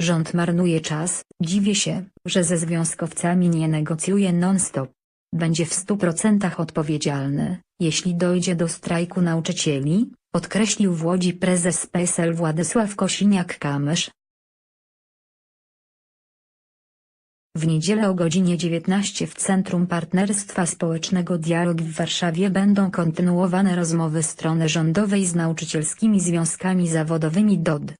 Rząd marnuje czas, dziwię się, że ze związkowcami nie negocjuje non-stop. Będzie w 100% odpowiedzialny, jeśli dojdzie do strajku nauczycieli, podkreślił w Łodzi prezes PSL Władysław Kosiniak-Kamysz. W niedzielę o godzinie 19 w Centrum Partnerstwa Społecznego Dialog w Warszawie będą kontynuowane rozmowy strony rządowej z nauczycielskimi związkami zawodowymi DOD.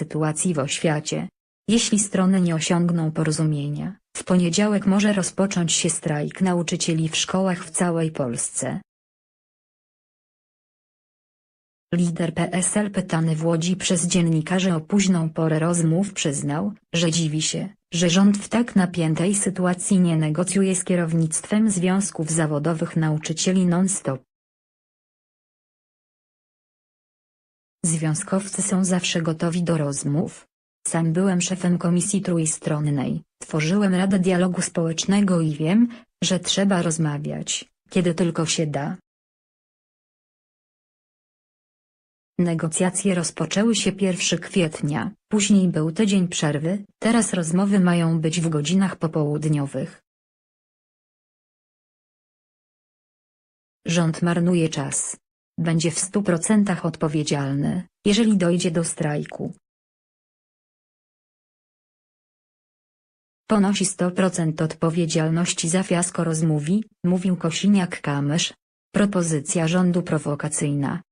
Sytuacji w oświacie. Jeśli strony nie osiągną porozumienia, w poniedziałek może rozpocząć się strajk nauczycieli w szkołach w całej Polsce. Lider PSL pytany w Łodzi przez dziennikarzy o późną porę rozmów przyznał, że dziwi się, że rząd w tak napiętej sytuacji nie negocjuje z kierownictwem związków zawodowych nauczycieli non-stop. Związkowcy są zawsze gotowi do rozmów. Sam byłem szefem komisji trójstronnej, tworzyłem Radę Dialogu Społecznego i wiem, że trzeba rozmawiać, kiedy tylko się da. Negocjacje rozpoczęły się 1 kwietnia, później był tydzień przerwy, teraz rozmowy mają być w godzinach popołudniowych. Rząd marnuje czas. Będzie w 100% odpowiedzialny, jeżeli dojdzie do strajku. Ponosi 100% odpowiedzialności za fiasko rozmówi, mówił Kosiniak-Kamysz. Propozycja rządu prowokacyjna.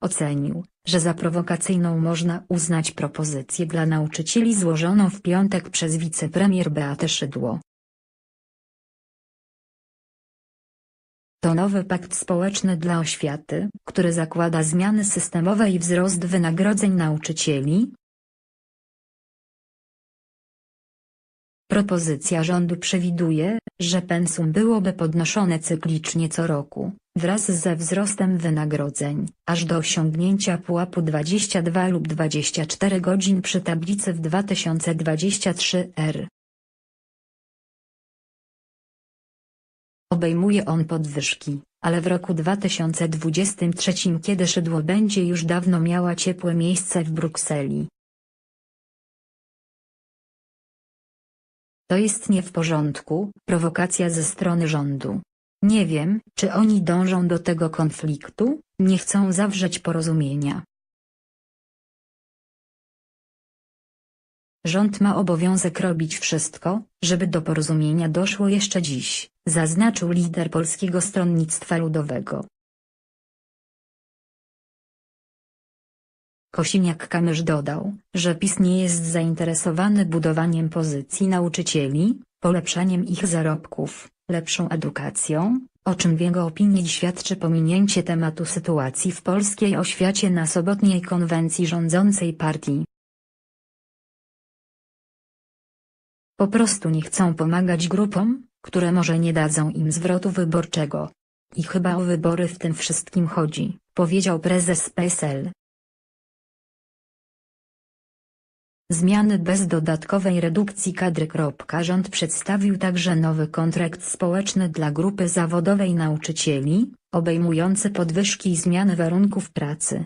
Ocenił, że za prowokacyjną można uznać propozycję dla nauczycieli złożoną w piątek przez wicepremier Beatę Szydło. To nowy pakt społeczny dla oświaty, który zakłada zmiany systemowe i wzrost wynagrodzeń nauczycieli. Propozycja rządu przewiduje, że pensum byłoby podnoszone cyklicznie co roku, wraz ze wzrostem wynagrodzeń, aż do osiągnięcia pułapu 22 lub 24 godzin przy tablicy w 2023 r. Obejmuje on podwyżki, ale w roku 2023 kiedy Szydło będzie już dawno miała ciepłe miejsce w Brukseli. To jest nie w porządku, prowokacja ze strony rządu. Nie wiem, czy oni dążą do tego konfliktu, nie chcą zawrzeć porozumienia. Rząd ma obowiązek robić wszystko, żeby do porozumienia doszło jeszcze dziś, zaznaczył lider Polskiego Stronnictwa Ludowego. Kosiniak-Kamysz dodał, że PiS nie jest zainteresowany budowaniem pozycji nauczycieli, polepszaniem ich zarobków, lepszą edukacją, o czym w jego opinii świadczy pominięcie tematu sytuacji w polskiej oświacie na sobotniej konwencji rządzącej partii. Po prostu nie chcą pomagać grupom, które może nie dadzą im zwrotu wyborczego. I chyba o wybory w tym wszystkim chodzi, powiedział prezes PSL. Zmiany bez dodatkowej redukcji kadry. Rząd przedstawił także nowy kontrakt społeczny dla grupy zawodowej nauczycieli, obejmujący podwyżki i zmiany warunków pracy.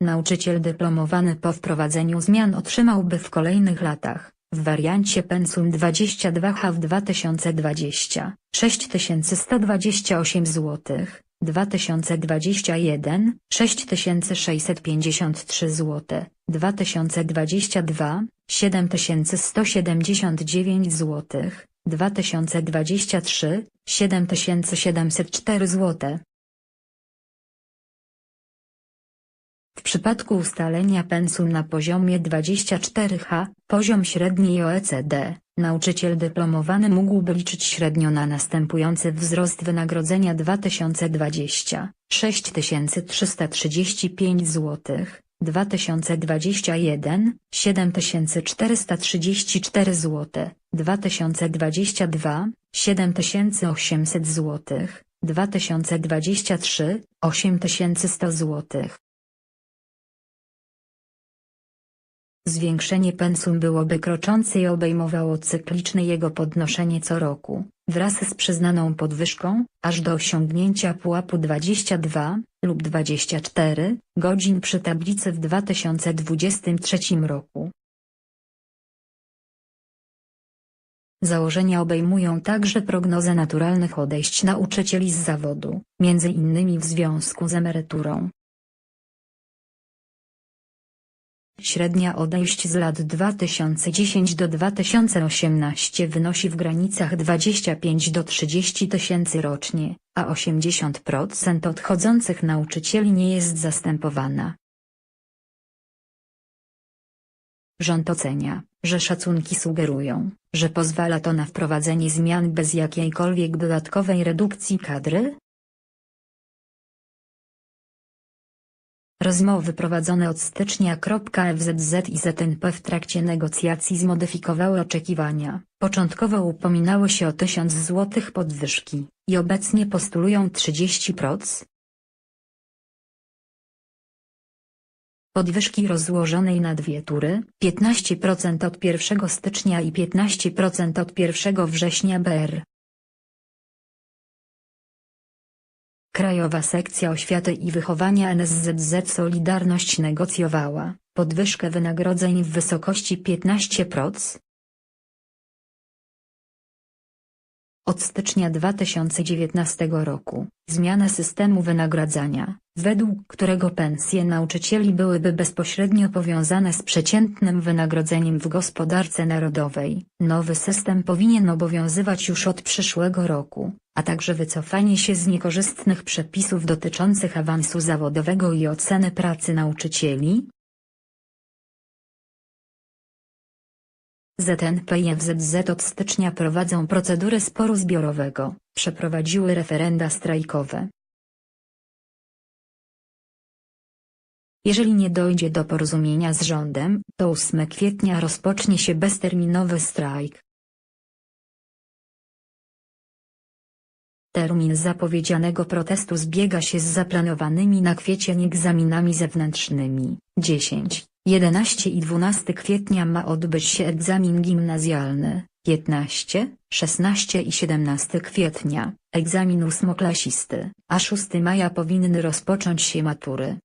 Nauczyciel dyplomowany po wprowadzeniu zmian otrzymałby w kolejnych latach, w wariancie pensum 22H w 2020, 6128 zł, 2021 6653 zł, 2022 7179 zł, 2023 7704 zł. Przypadku ustalenia pensum na poziomie 24H, poziom średniej OECD, nauczyciel dyplomowany mógłby liczyć średnio na następujący wzrost wynagrodzenia 2020 6335 zł, 2021 7434 zł, 2022 7800 zł, 2023 8100 zł. Zwiększenie pensum byłoby kroczące i obejmowało cykliczne jego podnoszenie co roku, wraz z przyznaną podwyżką, aż do osiągnięcia pułapu 22 lub 24 godzin przy tablicy w 2023 roku. Założenia obejmują także prognozę naturalnych odejść nauczycieli z zawodu, między innymi w związku z emeryturą. Średnia odejść z lat 2010 do 2018 wynosi w granicach 25 do 30 tysięcy rocznie, a 80% odchodzących nauczycieli nie jest zastępowana. Rząd ocenia, że szacunki sugerują, że pozwala to na wprowadzenie zmian bez jakiejkolwiek dodatkowej redukcji kadry, Rozmowy prowadzone od stycznia. FZZ i ZNP w trakcie negocjacji zmodyfikowały oczekiwania. Początkowo upominały się o 1000 zł podwyżki i obecnie postulują 30%. Podwyżki rozłożonej na dwie tury, 15% od 1 stycznia i 15% od 1 września BR. Krajowa Sekcja Oświaty i Wychowania NSZZ Solidarność negocjowała podwyżkę wynagrodzeń w wysokości 15%. Od stycznia 2019 roku, zmiana systemu wynagradzania, według którego pensje nauczycieli byłyby bezpośrednio powiązane z przeciętnym wynagrodzeniem w gospodarce narodowej. Nowy system powinien obowiązywać już od przyszłego roku, a także wycofanie się z niekorzystnych przepisów dotyczących awansu zawodowego i oceny pracy nauczycieli, ZNP i FZZ od stycznia prowadzą procedurę sporu zbiorowego, przeprowadziły referenda strajkowe. Jeżeli nie dojdzie do porozumienia z rządem, to 8 kwietnia rozpocznie się bezterminowy strajk. Termin zapowiedzianego protestu zbiega się z zaplanowanymi na kwiecień egzaminami zewnętrznymi. 10, 11 i 12 kwietnia ma odbyć się egzamin gimnazjalny, 15, 16 i 17 kwietnia, egzamin ósmoklasisty, a 6 maja powinny rozpocząć się matury.